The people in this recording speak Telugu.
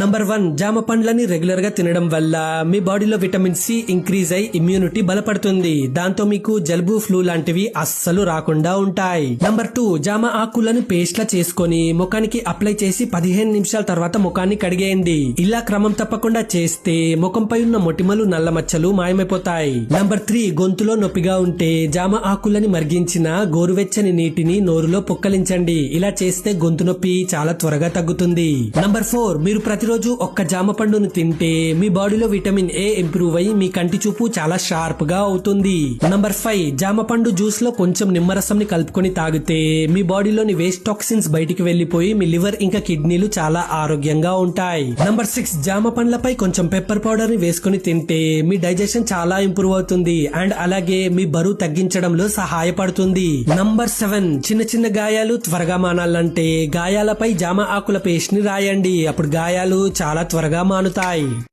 నంబర్ వన్ జామ పండ్లని రెగ్యులర్గా తినడం వల్ల మీ బాడీలో విటమిన్ సి ఇంక్రీజ్ అయి ఇమ్యూనిటీ బలపడుతుంది. దాంతో మీకు జలుబు ఫ్లూ లాంటివి అస్సలు రాకుండా ఉంటాయి. నంబర్ టూ జామ ఆకులను పేస్ట్ లా చేసుకొని ముఖానికి అప్లై చేసి పదిహేను నిమిషాల తర్వాత ముఖాన్ని కడిగేయండి. ఇలా క్రమం తప్పకుండా చేస్తే ముఖంపై ఉన్న మొటిమలు నల్ల మచ్చలు మాయమైపోతాయి. నంబర్ త్రీ గొంతులో నొప్పిగా ఉంటే జామ ఆకులని మరిగించిన గోరువెచ్చని నీటిని నోరులో పుక్కలించండి. ఇలా చేస్తే గొంతు నొప్పి చాలా త్వరగా తగ్గుతుంది. నంబర్ ఫోర్ మీరు ప్రతిరోజు ఒక్క జామ పండును తింటే మీ బాడీలో విటమిన్ ఏ ఇంప్రూవ్ అయ్యి మీ కంటి చూపు చాలా షార్ప్గా అవుతుంది. నంబర్ ఫైవ్ జామ పండు జ్యూస్లో కొంచెం నిమ్మరసం ని కలుపుకొని తాగితే మీ బాడీలోని వేస్ట్ టాక్సిన్స్ బయటికి వెళ్ళిపోయి మీ లివర్ ఇంకా కిడ్నీలు చాలా ఆరోగ్యంగా ఉంటాయి. నంబర్ సిక్స్ జామ పండ్లపై కొంచెం పెప్పర్ పౌడర్ని వేసుకుని తింటే మీ డైజెషన్ చాలా ఇంప్రూవ్ అవుతుంది అండ్ అలాగే మీ బరువు తగ్గించడంలో సహాయపడుతుంది. నంబర్ సెవెన్ చిన్న చిన్న గాయాలు త్వరగా మానాలంటే గాయాలపై జామ ఆకుల పేస్ట్ని రాయండి. అప్పుడు గాయాలు చాలా త్వరగా మానుతాయి.